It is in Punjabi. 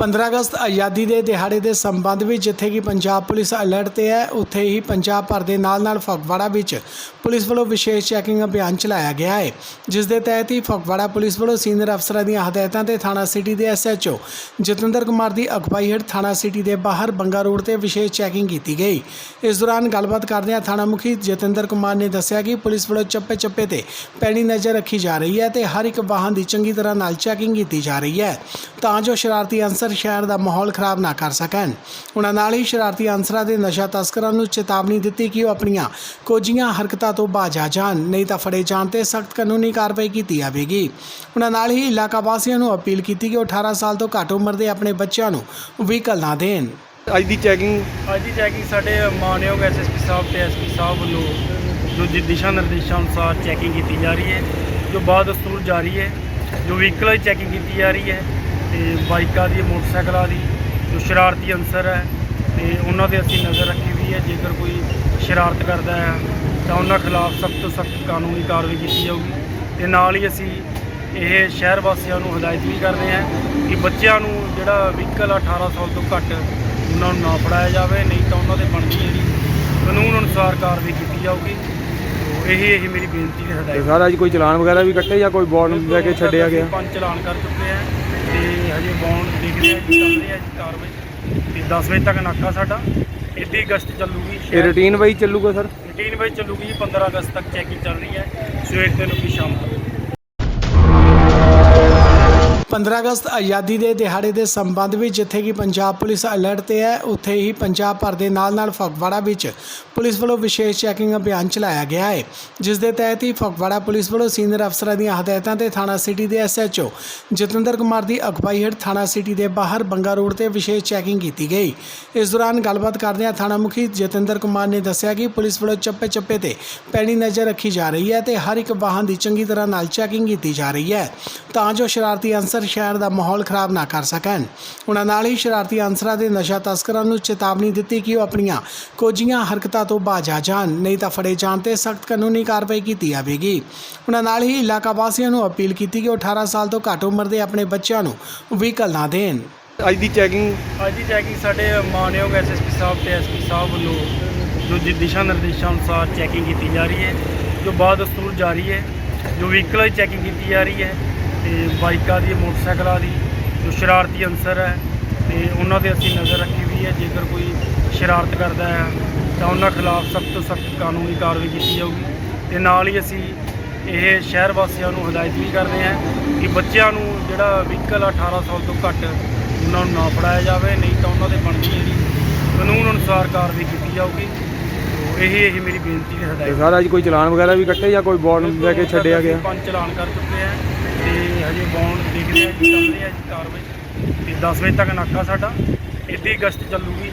15 ਅਗਸਤ ਆਜ਼ਾਦੀ ਦੇ ਦਿਹਾੜੇ ਦੇ ਸੰਬੰਧ ਵਿੱਚ ਜਿੱਥੇ ਕਿ ਪੰਜਾਬ ਪੁਲਿਸ ਅਲਰਟ ਤੇ ਹੈ, ਉੱਥੇ ਹੀ ਪੰਜਾਬ ਭਰ ਦੇ ਨਾਲ-ਨਾਲ ਫਗਵਾੜਾ ਵਿੱਚ ਪੁਲਿਸ ਵੱਲੋਂ ਵਿਸ਼ੇਸ਼ ਚੈਕਿੰਗ ਅਭਿਆਨ ਚਲਾਇਆ ਗਿਆ ਹੈ, ਜਿਸ ਦੇ ਤਹਿਤ ਹੀ ਫਗਵਾੜਾ ਪੁਲਿਸ ਵੱਲੋਂ ਸੀਨੀਅਰ ਅਫਸਰਾਂ ਦੀਆਂ ਹਦਾਇਤਾਂ ਤੇ ਥਾਣਾ ਸਿਟੀ ਦੇ ਐਸਐਚਓ ਜਤਿੰਦਰ ਕੁਮਾਰ ਦੀ ਅਗਵਾਈ ਹੇਠ ਥਾਣਾ ਸਿਟੀ ਦੇ ਬਾਹਰ ਬੰਗਾ ਰੋਡ ਤੇ ਵਿਸ਼ੇਸ਼ ਚੈਕਿੰਗ ਕੀਤੀ ਗਈ। ਇਸ ਦੌਰਾਨ ਗੱਲਬਾਤ ਕਰਦਿਆਂ ਥਾਣਾ ਮੁਖੀ ਜਤਿੰਦਰ ਕੁਮਾਰ ਨੇ ਦੱਸਿਆ ਕਿ ਪੁਲਿਸ ਵੱਲੋਂ ਚੱਪੇ-ਚੱਪੇ ਤੇ ਪੈਣੀ ਨਜ਼ਰ ਰੱਖੀ ਜਾ ਰਹੀ ਹੈ ਤੇ ਹਰ ਇੱਕ ਵਾਹਨ ਦੀ ਚੰਗੀ ਤਰ੍ਹਾਂ ਨਾਲ ਚੈਕਿੰਗ ਕੀਤੀ ਜਾ ਰਹੀ ਹੈ। ਤਾਂ ਜੋ ਸ਼ਰਾਰਤੀ ਅਨਸਰ ਸ਼ਹਿਰ ਦਾ ਮਾਹੌਲ ਖਰਾਬ ਨਾ ਕਰ ਸਕਣ। ਉਹਨਾਂ ਨਾਲ ਹੀ ਸ਼ਰਾਰਤੀ ਅਨਸਰਾਂ ਦੇ ਨਸ਼ਾ ਤਸਕਰਾਂ ਨੂੰ ਚੇਤਾਵਨੀ ਦਿੱਤੀ ਕਿ ਉਹ ਆਪਣੀਆਂ ਕੋਝੀਆਂ ਹਰਕਤਾਂ ਤੋਂ ਬਾਜ ਆ ਜਾਣ ਨਹੀਂ ਤਾਂ ਫੜੇ ਜਾਣ ਤੇ ਸਖਤ ਕਾਨੂੰਨੀ ਕਾਰਵਾਈ ਕੀਤੀ ਜਾਵੇਗੀ। ਉਹਨਾਂ ਨਾਲ ਹੀ ਇਲਾਕਾ ਵਾਸੀਆਂ ਨੂੰ ਅਪੀਲ ਕੀਤੀ ਕਿ ਉਹ 18 ਸਾਲ ਤੋਂ ਘੱਟ ਉਮਰ ਦੇ ਆਪਣੇ ਬੱਚਿਆਂ ਨੂੰ ਵਹੀਕਲ ਨਾ ਦੇਣ। ਅੱਜ ਦੀ ਚੈਕਿੰਗ ਅੱਜ ਦੀ ਚੈਕਿੰਗ ਸਾਡੇ ਮਾਨਯੋਗ ਐਸਐਸਪੀ ਸਾਹਿਬ ਤੇ ਐਸਪੀ ਸਾਹਿਬ ਵੱਲੋਂ ਜੋ ਜਿ- ਦਿਸ਼ਾ ਨਿਰਦੇਸ਼ਾਂ ਅਨੁਸਾਰ ਚੈਕਿੰਗ ਕੀਤੀ ਜਾ ਰਹੀ ਹੈ ਜੋ ਬਾਅਦ ਦਸਤੂਰ ਜਾਰੀ ਹੈ ਜੋ ਵਹੀਕਲਾਂ ਦੀ ਚੈਕਿੰਗ ਕੀਤੀ ਜਾ ਰਹੀ ਹੈ ਤੇ ਬਾਈਕਾਂ ਦੀ ਮੋਟਰਸਾਈਕਲਾਂ ਦੀ ਜੋ ਸ਼ਰਾਰਤੀ ਅਨਸਰ ਹੈ ਤੇ ਉਹਨਾਂ ਦੇ ਅਸੀਂ ਨਜ਼ਰ ਰੱਖੀ ਹੋਈ ਹੈ। ਜੇਕਰ ਕੋਈ ਸ਼ਰਾਰਤ ਕਰਦਾ ਹੈ ਤਾਂ ਉਹਨਾਂ ਖਿਲਾਫ ਸਖਤ ਤੋਂ ਸਖਤ ਕਾਨੂੰਨੀ ਕਾਰਵਾਈ ਕੀਤੀ ਜਾਊਗੀ। ਤੇ ਨਾਲ ਹੀ ਅਸੀਂ ਇਹ ਸ਼ਹਿਰ ਵਾਸੀਆਂ ਨੂੰ ਹਦਾਇਤ ਵੀ ਕਰਦੇ ਹਾਂ ਕਿ ਬੱਚਿਆਂ ਨੂੰ ਜਿਹੜਾ ਵਹੀਕਲ 18 ਸਾਲ ਤੋਂ ਘੱਟ ਉਹਨਾਂ ਨੂੰ ਨਾ ਫੜਾਇਆ ਜਾਵੇ ਨਹੀਂ ਤਾਂ ਉਹਨਾਂ ਦੇ ਬਣਦੀ ਜਿਹੜੀ ਕਾਨੂੰਨ ਅਨੁਸਾਰ ਕਾਰਵਾਈ ਕੀਤੀ ਜਾਊਗੀ। ਇਹੀ ਇਹੀ ਮੇਰੀ ਬੇਨਤੀ ਤੇ ਹਦਾਇਤ। ਸਰ ਅੱਜ ਕੋਈ ਚਲਾਨ ਵਗੈਰਾ ਵੀ ਕੱਟੇ ਜਾਂ ਕੋਈ ਬੌਂਡ ਲੈ ਕੇ ਛੱਡਿਆ ਗਿਆ? ਪੰਜ ਚਲਾਨ ਕਰ ਚੁੱਕੇ ਆ ਤੇ ਹਜੇ ਬੌਂਡ ਆ ਜੀ ਚੱਲ ਰਹੀ ਜੀ ਕਾਰਵਾਈ ਤੇ 10 ਵਜੇ ਤੱਕ ਨਾਕਾ ਸਾਡਾ ਇੱਦੀ ਅਗਸਤ ਚੱਲੂਗੀ ਇਹ ਰੂਟੀਨ ਚੱਲੂਗਾ ਸਰ? ਰੂਟੀਨ ਵਿੱਚ ਚੱਲੂਗੀ ਜੀ 15 ਅਗਸਤ ਤੱਕ ਚੈਕਿੰਗ ਚੱਲ ਰਹੀ ਹੈ ਸਵੇਰ ਤੋਂ ਲੈ ਕੇ ਸ਼ਾਮ ਤੱਕ। 15 ਅਗਸਤ ਆਜ਼ਾਦੀ ਦੇ ਦਿਹਾੜੇ ਦੇ ਸੰਬੰਧ ਵਿੱਚ ਜਿੱਥੇ ਕਿ ਪੰਜਾਬ ਪੁਲਿਸ ਅਲਰਟ ਤੇ ਹੈ, ਉੱਥੇ ਹੀ ਪੰਜਾਬ ਭਰ ਦੇ ਨਾਲ-ਨਾਲ ਫਗਵਾੜਾ ਵਿੱਚ ਪੁਲਿਸ ਵੱਲੋਂ ਵਿਸ਼ੇਸ਼ ਚੈਕਿੰਗ ਅਭਿਆਨ ਚਲਾਇਆ ਗਿਆ ਹੈ, ਜਿਸ ਦੇ ਤਹਿਤ ਹੀ ਫਗਵਾੜਾ ਪੁਲਿਸ ਵੱਲੋਂ ਸੀਨੀਅਰ ਅਫਸਰਾਂ ਦੀਆਂ ਹਦਾਇਤਾਂ ਤੇ ਥਾਣਾ ਸਿਟੀ ਦੇ ਐਸਐਚਓ ਜਤਿੰਦਰ ਕੁਮਾਰ ਦੀ ਅਗਵਾਈ ਹੇਠ ਥਾਣਾ ਸਿਟੀ ਦੇ ਬਾਹਰ ਬੰਗਾ ਰੋਡ ਤੇ ਵਿਸ਼ੇਸ਼ ਚੈਕਿੰਗ ਕੀਤੀ ਗਈ। ਇਸ ਦੌਰਾਨ ਗੱਲਬਾਤ ਕਰਦਿਆਂ ਥਾਣਾ ਮੁਖੀ ਜਤਿੰਦਰ ਕੁਮਾਰ ਨੇ ਦੱਸਿਆ ਕਿ ਪੁਲਿਸ ਵੱਲੋਂ ਚੱਪੇ-ਚੱਪੇ ਤੇ ਪੈਣੀ ਨਜ਼ਰ ਰੱਖੀ ਜਾ ਰਹੀ ਹੈ ਤੇ ਹਰ ਇੱਕ ਵਾਹਨ ਦੀ ਚੰਗੀ ਤਰ੍ਹਾਂ ਨਾਲ ਚੈਕਿੰਗ ਕੀਤੀ ਜਾ ਰਹੀ ਹੈ। ਤਾਂ ਜੋ ਸ਼ਰਾਰਤੀ ਅਨਸਰ ਸ਼ਹਿਰ ਦਾ ਮਾਹੌਲ ਖਰਾਬ ਨਾ ਕਰ ਸਕਣ। ਉਹਨਾਂ ਨਾਲ ਹੀ ਸ਼ਰਾਰਤੀ ਅਨਸਰਾਂ ਦੇ ਨਸ਼ਾ ਤਸਕਰਾਂ ਨੂੰ ਚੇਤਾਵਨੀ ਦਿੱਤੀ ਕਿ ਉਹ ਆਪਣੀਆਂ ਕੋਝੀਆਂ ਹਰਕਤਾਂ ਤੋਂ ਬਾਜ ਆ ਜਾਣ ਨਹੀਂ ਤਾਂ ਫੜੇ ਜਾਣ ਤੇ ਸਖਤ ਕਾਨੂੰਨੀ ਕਾਰਵਾਈ ਕੀਤੀ ਜਾਵੇਗੀ। ਉਹਨਾਂ ਨਾਲ ਹੀ ਇਲਾਕਾ ਵਾਸੀਆਂ ਨੂੰ ਅਪੀਲ ਕੀਤੀ ਕਿ ਉਹ 18 ਸਾਲ ਤੋਂ ਘੱਟ ਉਮਰ ਦੇ ਆਪਣੇ ਬੱਚਿਆਂ ਨੂੰ ਵਹੀਕਲ ਨਾ ਦੇਣ। ਅੱਜ ਦੀ ਚੈਕਿੰਗ ਅੱਜ ਦੀ ਚੈਕਿੰਗ ਸਾਡੇ ਮਾਨਯੋਗ ਐਸਐਸਪੀ ਸਾਹਿਬ ਤੇ ਐਸਪੀ ਸਾਹਿਬ ਵੱਲੋਂ ਜੋ ਜਿ- ਦਿਸ਼ਾ ਨਿਰਦੇਸ਼ਾਂ ਅਨੁਸਾਰ ਚੈਕਿੰਗ ਕੀਤੀ ਜਾ ਰਹੀ ਹੈ ਜੋ ਬਾਅਦ ਦਸਤੂਰ ਜਾਰੀ ਹੈ ਜੋ ਵਹੀਕਲਾਂ ਦੀ ਚੈਕਿੰਗ ਕੀਤੀ ਜਾ ਰਹੀ ਹੈ ਤੇ ਬਾਈਕਾਂ ਦੀ ਮੋਟਰਸਾਈਕਲਾਂ ਦੀ ਜੋ ਸ਼ਰਾਰਤੀ ਅਨਸਰ ਹੈ ਤੇ ਉਹਨਾਂ ਦੇ ਅਸੀਂ ਨਜ਼ਰ ਰੱਖੀ ਹੋਈ ਹੈ। ਜੇਕਰ ਕੋਈ ਸ਼ਰਾਰਤ ਕਰਦਾ ਹੈ ਤਾਂ ਉਹਨਾਂ ਖਿਲਾਫ ਸਖਤ ਤੋਂ ਸਖਤ ਕਾਨੂੰਨੀ ਕਾਰਵਾਈ ਕੀਤੀ ਜਾਊਗੀ। ਤੇ ਨਾਲ ਹੀ ਅਸੀਂ ਇਹ ਸ਼ਹਿਰ ਵਾਸੀਆਂ ਨੂੰ ਹਦਾਇਤ ਵੀ ਕਰਦੇ ਹਾਂ ਕਿ ਬੱਚਿਆਂ ਨੂੰ ਜਿਹੜਾ ਵਹੀਕਲ 18 ਸਾਲ ਤੋਂ ਘੱਟ ਉਹਨਾਂ ਨੂੰ ਨਾ ਫੜਾਇਆ ਜਾਵੇ ਨਹੀਂ ਤਾਂ ਉਹਨਾਂ ਦੇ ਬਣਦੀ ਜਿਹੜੀ ਕਾਨੂੰਨ ਅਨੁਸਾਰ ਕਾਰਵਾਈ ਕੀਤੀ ਜਾਊਗੀ। ਇਹੀ ਇਹੀ ਮੇਰੀ ਬੇਨਤੀ ਤੇ ਹਦਾਇਤ। ਸਰ ਅੱਜ ਕੋਈ ਚਲਾਨ ਵਗੈਰਾ ਵੀ ਕੱਟੇ ਜਾਂ ਕੋਈ ਬੌਂਡ ਲੈ ਕੇ ਛੱਡਿਆ ਗਿਆ? ਪੰਜ ਚਲਾਨ ਕਰ ਚੁੱਕੇ ਆ ਤੇ ਹਜੇ ਬੌਂਡ ਦੇਖਦੇ ਆ ਜੀ ਚੱਲ ਰਿਹਾ ਹੈ ਜੀ ਕਾਰਵਾਈ। ਤੇ 10 ਵਜੇ ਤੱਕ ਨਾਕਾ ਸਾਡਾ। ਇੱਦੀ ਅਗਸਤ ਚੱਲੂਗੀ।